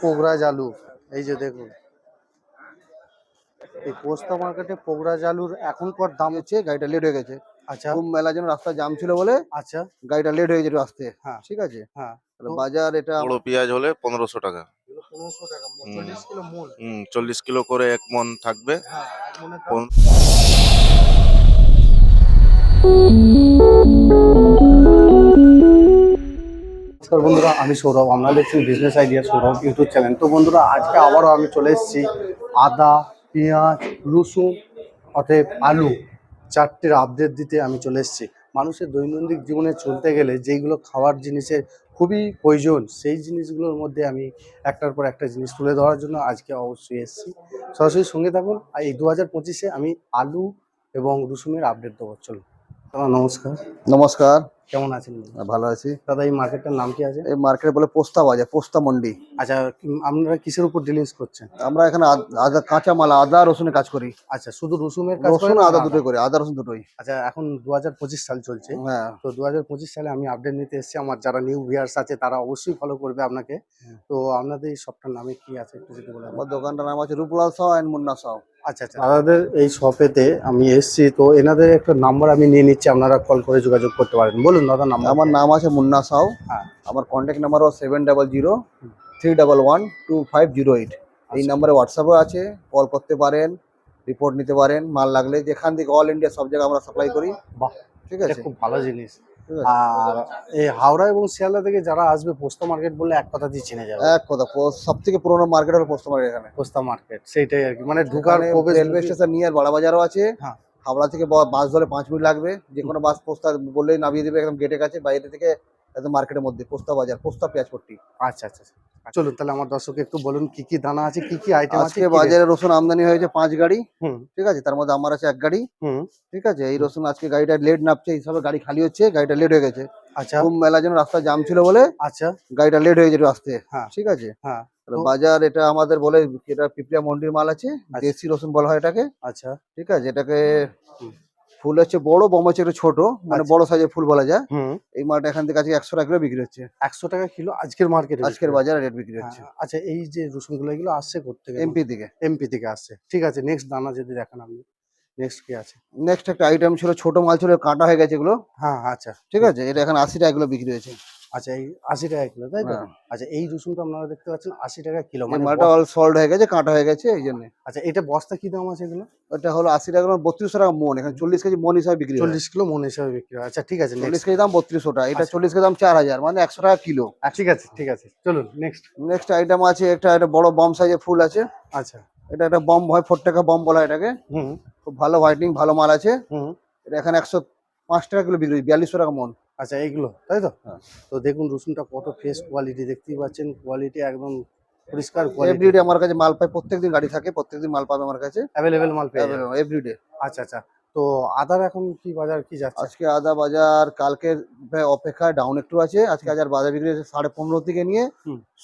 পোগরাজ আলু এই যে দেখুন। এই পোস্তা মার্কেটে পোগরাজ আলুর এখনকার দাম হচ্ছে গাড়িটা লেট হয়ে গেছে। আচ্ছা। কুম্ভ মেলার জন্য রাস্তা জাম ছিল বলে আচ্ছা। গাড়িটা লেট হয়ে গেছে আসতে। হ্যাঁ। ঠিক আছে? হ্যাঁ। বাজার এটা বড় পেঁয়াজ হলে পনেরোশো টাকা। পনেরোশো টাকা হুম। চল্লিশ কিলো মূল। হুম চল্লিশ কিলো করে এক মন থাকবে। হ্যাঁ নমস্কার বন্ধুরা, আমি সৌরভ। আপনারা দেখছেন business idea Sourav YouTube channel তো বন্ধুরা, আজকে আবারও আমি চলে এসেছি আদা, পেঁয়াজ, রসুন, অতএব আলু চারটের আপডেট দিতে আমি চলে এসেছি। মানুষের দৈনন্দিন জীবনে চলতে গেলে যেইগুলো খাওয়ার জিনিসের খুবই প্রয়োজন, সেই জিনিসগুলোর মধ্যে আমি একটার পর একটা জিনিস তুলে ধরার জন্য আজকে অবশ্যই এসেছি। সরাসরি সঙ্গে থাকুন। আর এই দু হাজার পঁচিশে আমি আলু এবং রসুনের আপডেট দেবো। চলুন। নমস্কার। নমস্কার। কেমন আছেন ভালো আছি। দাদা এই মার্কেটটার নাম কি আছে? এই মার্কেট বলে পোস্তা বাজার পোস্তা মন্ডি। আচ্ছা আপনারা কিসের উপর ডিলিংস করছেন? আমরা এখানে আদ- কাঁচা মাল আদা রসুনের কাজ করি। আচ্ছা শুধু রসুনের কাজ রসুন আদা? দুটোই করি আদা রসুন দুটোই। আচ্ছা এখন দু হাজার পঁচিশ সাল চলছে। হ্যাঁ। তো দু হাজার পঁচিশ সালে আমি আপডেট নিতে এসেছি। আমার যারা নিউ ভিয়ার্স আছে তারা অবশ্যই ফলো করবে আপনাকে। তো আপনাদের এই শপটার নামে কি আছে একটু যদি বলে দেন। আমার দোকানটার নাম আছে রূপলাল সাউ অ্যান্ড মুন্না সাউ আচ্ছা আচ্ছা। দাদাদের এই শপেতে আমি এসেছি তো এনাদের একটা নাম্বার আমি নিয়ে নিচ্ছি আপনারা কল করে যোগাযোগ করতে পারেন। বলুন দাদা নাম্বার আমার নাম আছে মুন্না সাউ। হ্যাঁ। আমার কন্ট্যাক্ট নাম্বার ও seven double zero three double one two five zero eight এই আচ্ছা। নাম্বারে হোয়াটসঅ্যাপও আছে কল করতে পারেন রিপোর্ট নিতে পারেন। মাল লাগলে যেখান থেকে অল ইন্ডিয়া সব জায়গায় আমরা সাপ্লাই করি। বাহ ঠিক আছে? খুব ভালো জিনিস? আর এই হাওড়া এবং শিয়ালদা থেকে যারা আসবে পোস্ত মার্কেট বললে এক কথা দিয়ে চিনে যাবে। এক কথা সব থেকে পুরোনো মার্কেট হলো পোস্ত মার্কেট এখানে। পোস্তা মার্কেট সেইটাই আর কি। মানে ঢুকার রেলওয়ে স্টেশন নিয়ে বড় বাজারও আছে। হ্যাঁ। হাওড়া থেকে বাস ধরে পাঁচ মিনিট লাগবে। যে কোনো বাস পোস্তা বললেই নামিয়ে দেবে একদম গেটের কাছে বাইরে থেকে একদম মার্কেটের মধ্যে পোস্তা বাজার পোস্তা পেঁয়াজ পট্টি আচ্ছা আচ্ছা আচ্ছা। চলুন তাহলে আমার দর্শক একটু বলুন কি কি দানা আছে কি কি আইটেম আছে আজকে বাজারে রসুন আমদানি হয়েছে পাঁচ গাড়ি ঠিক আছে? তার মধ্যে আমার আছে এক গাড়ি ঠিক আছে? এই রসুন আজকে গাড়িটা লেট নামছে এই হিসাবে গাড়ি খালি হচ্ছে গাড়িটা লেট হয়ে গেছে। আচ্ছা। কুম্ভ মেলার জন্য রাস্তা জাম ছিল বলে আচ্ছা। গাড়িটা লেট হয়ে গেছে আসতে হ্যাঁ। ঠিক আছে? হ্যাঁ। বাজার এটা আমাদের বলে এটা পিপলিয়া মন্ডির মাল আছে আচ্ছা। দেশি রসুন বলা হয় এটাকে আচ্ছা। ঠিক আছে? এটাকে। ফুল হচ্ছে বড় বম হচ্ছে একটু ছোট মানে আচ্ছা। বড় সাইজের ফুল বলা যায়। হুম। এই মালটা এখান থেকে আজকে একশো টাকা কিলো বিক্রি হচ্ছে। একশো টাকা কিলো আজকের মার্কেট আজকের বাজারে রেট বিক্রি হচ্ছে। আচ্ছা এই যে রসুনগুলো এগুলো আসছে করতে এমপি থেকে। এমপি থেকে আসছে। ঠিক আছে নেক্সট দানা যদি দেখান আপনি। নেক্সট কি আছে? নেক্সট একটা আইটেম ছিল ছোট মাল ছিল কাটা হয়ে গেছে এগুলো। হ্যাঁ আচ্ছা। ঠিক আছে? এটা এখন আশি টাকা কিলো বিক্রি হয়েছে। আচ্ছা এই আশি টাকা কিলো তাই তো? হ্যাঁ। আচ্ছা এই রসুনটা আপনারা দেখতে পাচ্ছেন আশি টাকা কিলো মানে মালটা অল সল্ড হয়ে গেছে কাটা হয়ে গেছে এই জন্য। আচ্ছা এটা বস্তা কি দাম আছে এগুলো? ওটা হলো আশি টাকা বত্রিশশো টাকা মন এখানে চল্লিশ কেজি মন হিসাবে বিক্রি চল্লিশ কিলো মন হিসাবে বিক্রি হয়। আচ্ছা ঠিক আছে চল্লিশ কেজি দাম বত্রিশশো টাকা এটা আচ্ছা। চল্লিশ কেজি দাম চার হাজার মানে একশো টাকা কিলো। ঠিক আছে ঠিক আছে চলুন নেক্সট নেক্সট আইটেম আছে একটা একটা বড় বম সাইজের ফুল আছে। আচ্ছা। এটা একটা বম হয় ফোর টাকা বম বলা এটাকে। হুম। খুব ভালো হোয়াইটিং ভালো মাল আছে। হুম। এটা এখানে একশো পাঁচ টাকা কিলো বিক্রি বিয়াল্লিশশো টাকা মন। আচ্ছা এইগুলো তাই তো? হ্যাঁ। তো দেখুন রসুনটা কত ফ্রেশ কোয়ালিটি দেখতেই পাচ্ছেন কোয়ালিটি একদম পরিষ্কার এভরিডে আমার কাছে মাল পাই প্রত্যেকদিন গাড়ি থাকে প্রত্যেকদিন মাল পাবে আমার কাছে। অ্যাভেলেবেল মাল যাবেন এভরিডে আচ্ছা আচ্ছা। তো আদার এখন কি বাজার কি যাচ্ছে? আজকে আদা বাজার কালকে অপেক্ষায় ডাউন একটু আছে। আজকে হাজার বাজার বিক্রি হয়েছে সাড়ে পনেরো থেকে নিয়ে।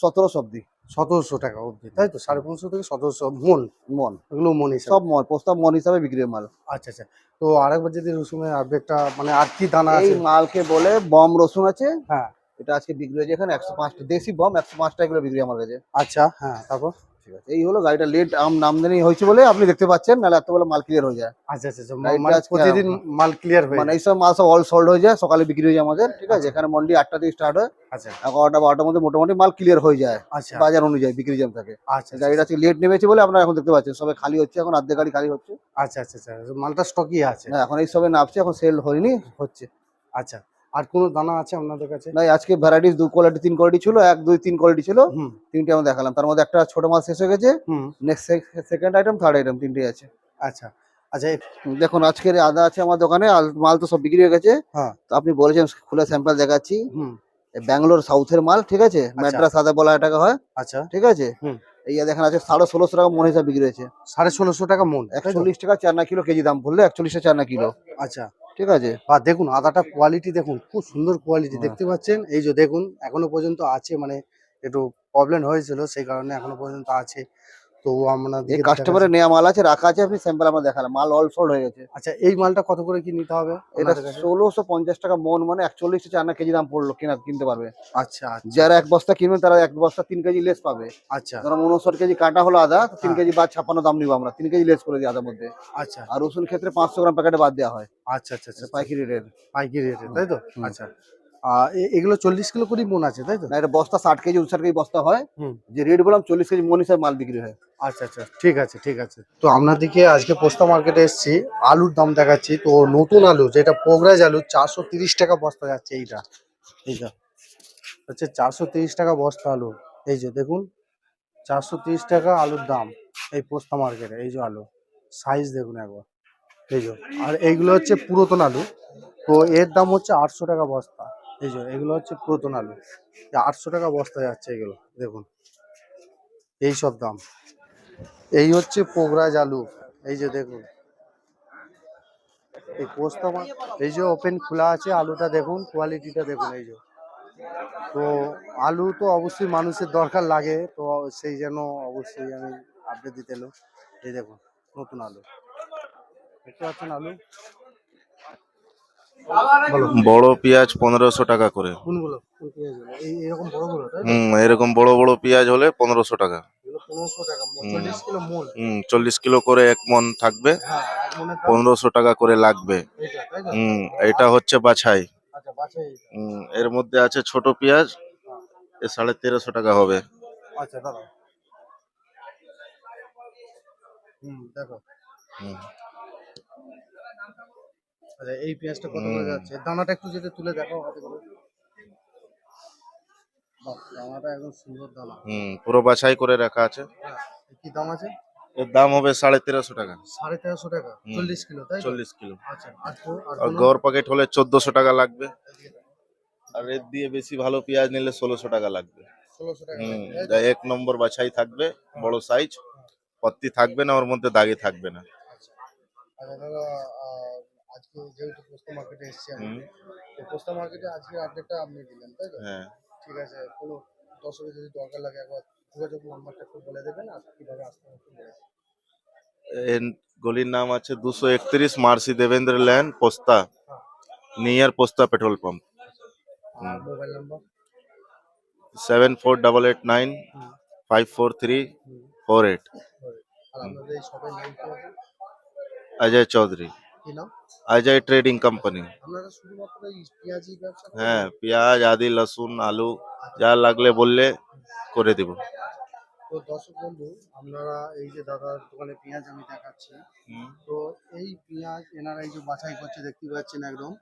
সতেরোশো অব্দি সতেরোশো টাকা অবধি তাই তো? সাড়ে পনেরোশো থেকে সতেরোশো মন। মন। এগুলো মন হিসাবে। সব মন প্রস্তাব মন হিসাবে বিক্রি হয় মাল। আচ্ছা আচ্ছা। তো আরেকবার যদি রসুনের আপডেটটা মানে আর কি দানা আছে? মালকে বলে বম রসুন আছে হ্যাঁ। এটা আজকে বিক্রি হয়েছে এখানে একশো পাঁচটা দেশি বম একশো পাঁচ টাকা কিলো বিক্রি আমার কাছে। আচ্ছা হ্যাঁ তারপর? ঠিক আছে। এই হলো গাড়িটা লেট আম আমদানি হয়েছে বলে আপনি দেখতে পাচ্ছেন নাহলে এত বলে মাল ক্লিয়ার হয়ে যায়। আচ্ছা আচ্ছা আচ্ছা, মানে প্রতিদিন মাল ক্লিয়ার হয়ে মানে। এইসব মাল সব অল সোল্ড হয়ে যায় সকালে বিক্রি হয়ে যায় আমাদের ঠিক আছে? এখানে মন্ডি আটটা থেকে স্টার্ট হয়। আচ্ছা। এগারোটা বারোটার মধ্যে মোটামুটি মাল ক্লিয়ার হয়ে যায় আচ্ছা। বাজার অনুযায়ী বিক্রি জ্যাম থাকে। আচ্ছা গাড়িটা লেট নেমেছে বলে আপনারা এখন দেখতে পাচ্ছেন সবে খালি হচ্ছে এখন আর্ধেক গাড়ি খালি হচ্ছে। আচ্ছা আচ্ছা আচ্ছা মালটা স্টকই আছে। না এখন এই সবে নামছে এখন সেল হয়নি হচ্ছে আচ্ছা। আর কোনো দানা আছে আপনাদের কাছে? না আজকে ভ্যারাইটিস দু কোয়ালিটি তিন কোয়ালিটি ছিল এক দুই তিন কোয়ালিটি ছিল। হুম। তিনটে আমরা দেখালাম। তার মধ্যে একটা ছোট মাল শেষ হয়ে গেছে। হুম। Next second item third item তিনটে আছে। আচ্ছা। আচ্ছা দেখুন আজকের আদা আছে আমার দোকানে মাল তো সব বিক্রি হয়ে গেছে। হ্যাঁ। তো আপনি বলেছেন খুলে স্যাম্পল দেখাচ্ছি। ব্যাঙ্গালোর সাউথের মাল ঠিক আছে? ম্যাড্রাস আদা বলা টাকা হয়। আচ্ছা। ঠিক আছে? হুম। এই দেখেন আছে সাড়ে ষোলোশো টাকা মন হিসাবে বিক্রি হয়েছে। সাড়ে ষোলোশো টাকা মন? একচল্লিশ টাকা চার না কিলো কেজি দাম বললে একচল্লিশ টাকা চার না কিলো। আচ্ছা। ঠিক আছে? বা দেখুন আদাটা কোয়ালিটি দেখুন খুব সুন্দর কোয়ালিটি হ্যাঁ। দেখতে পাচ্ছেন? এই যে দেখুন এখনও পর্যন্ত আছে মানে একটু প্রবলেম হয়েছিল সেই কারণে এখনও পর্যন্ত আছে। তো আমরা এই কাস্টমারের নেওয়া মাল আছে রাখা আছে আপনি স্যাম্পল আমরা দেখালাম মাল অল সোল্ড হয়ে গেছে। আচ্ছা এই মালটা কত করে কি নিতে হবে এটা ষোলোশো পঞ্চাশ টাকা মন মানে চার কেজি দাম পড়ল কিনা কিনতে পারবে। আচ্ছা আচ্ছা। যারা এক বস্তা কিনবেন তারা এক বস্তা তিন কেজি লেস পাবে। আচ্ছা। উনষট কেজি কাটা হলো আদা তো তিন হ্যাঁ। কেজি বাদ ছাপ্পান্ন দাম নিবো আমরা। তিন কেজি লেস করে দিই আদার মধ্যে। আচ্ছা। আর রসুন ক্ষেত্রে পাঁচশো গ্রাম প্যাকেটে বাদ দেওয়া হয়। আচ্ছা আচ্ছা আচ্ছা পাইকারি রেট পাইকারি রেটে তাই তো? আচ্ছা। এগুলো চল্লিশ কিলো করে মন আছে তাই তো? না এটা বস্তা ষাট কেজি উনষাট কেজি বস্তা হয়। যে রেট বললাম চল্লিশ কেজি মন হিসাবে মাল বিক্রি হয়। আচ্ছা আচ্ছা ঠিক আছে ঠিক আছে। তো আপনাদেরকে আজকে পোস্তা মার্কেটে এসেছি আলুর দাম দেখাচ্ছি। তো নতুন আলু যেটা পোগরাজ আলু চারশো তিরিশ টাকা বস্তা যাচ্ছে এইটা। এইটা হচ্ছে চারশো তিরিশ টাকা বস্তা আলু। এই যে দেখুন চারশো তিরিশ টাকা আলুর দাম এই পোস্তা মার্কেটে এই যে আলু। সাইজ দেখুন একবার। এই যে আর এইগুলো হচ্ছে পুরাতন আলু। তো এর দাম হচ্ছে আটশো টাকা বস্তা। এই যে, এগুলো হচ্ছে পুরাতন আলু। আটশো টাকা বস্তা যাচ্ছে এগুলো, দেখুন। এই সব দাম। এই হচ্ছে পোগরাজ আলু। এই যে, দেখুন। এই পোস্তা এই যে ওপেন খোলা আছে আলুটা, দেখুন কোয়ালিটিটা দেখুন, এই যে। তো আলু তো অবশ্যই মানুষের দরকার লাগে, তো সেই যেন অবশ্যই আমি আপডেট দিতে এলো। এই দেখুন, নতুন আলু। দেখতে পাচ্ছেন আলু? বড় পেঁয়াজ পনেরোশো টাকা করে। কোনগুলো? এরকম বড়গুলো তাই হুম এরকম বড় বড় পেঁয়াজ হলে পনেরোশো টাকা। হুম। চল্লিশ কিলো করে এক মন থাকবে। হ্যাঁ পনেরোশো টাকা করে লাগবে। হুম এটা হচ্ছে বাছাই। আচ্ছা বাছাই হুম এর মধ্যে আছে ছোট পেঁয়াজ। এ সাড়ে তেরোশো টাকা হবে। আচ্ছা দাদা হুম দেখো। হুম। আচ্ছা এই পেঁয়াজটা কত করে যাচ্ছে? দানাটা একটু যদি তুলে দেখো হাতে করে। দানাটা একদম সুন্দর দানা। হুম পুরো বাছাই করে রাখা আছে। হ্যাঁ কি দাম আছে? এর দাম হবে সাড়ে তেরোশো টাকা। সাড়ে তেরোশো টাকা চল্লিশ কিলো তাই চল্লিশ কিলো। আচ্ছা আর গড় প্যাকেট হলে চোদ্দশো টাকা লাগবে। আর এর দিয়ে বেশি ভালো পেঁয়াজ নিলে ষোলোশো টাকা লাগবে? যা এক নম্বর বাছাই থাকবে বড় সাইজ পত্তি থাকবে না ওর মধ্যে দাগি থাকবে না। আচ্ছা। আজকে যেহেতু পোস্তা মার্কেটে এসেছি আমি হুম। তো পোস্তা মার্কেটে আজকে আপডেটটা আপনি দিলেন তাই তো? হ্যাঁ। ঠিক আছে কোনো দর্শকের যদি দরকার লাগে একবার যোগাযোগ নাম্বারটা একটু বলে দেবেন আর কীভাবে আসতে হবে একটু বলে দেবেন। এর গলির নাম আছে দুশো একত্রিশ মার্সি Debendra land Posta. Near Posta petrol pump. আর mobile number seven four double eight nine হুম। ফাইভ ফোর থ্রি হুম। Four eight. আর আপনাদের এই শপের নাম কি আছে? অজয় চৌধুরী। কি নাম অজয় ট্রেডিং কোম্পানি হ্যাঁ পেঁয়াজ আদি লসুন আলু যা লাগলে বললে করে দিব। তো দর্শক বন্ধু আপনারা এই যে দাদার দোকানে পেঁয়াজ আমি দেখাচ্ছি। তো এই পেঁয়াজ এনারা এই যে বাছাই করছে দেখতে পাচ্ছেন একদম।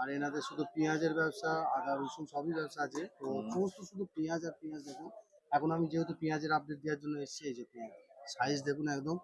আর এনাদের শুধু পেঁয়াজের ব্যবসা আদা রসুন সবই ব্যবসা আছে। তো সমস্ত শুধু পেঁয়াজ আর পেঁয়াজ দেখুন। এখন আমি যেহেতু পেঁয়াজের আপডেট দেওয়ার জন্য এসেছি এই যে পেঁয়াজ। সাইজ দেখুন একদম।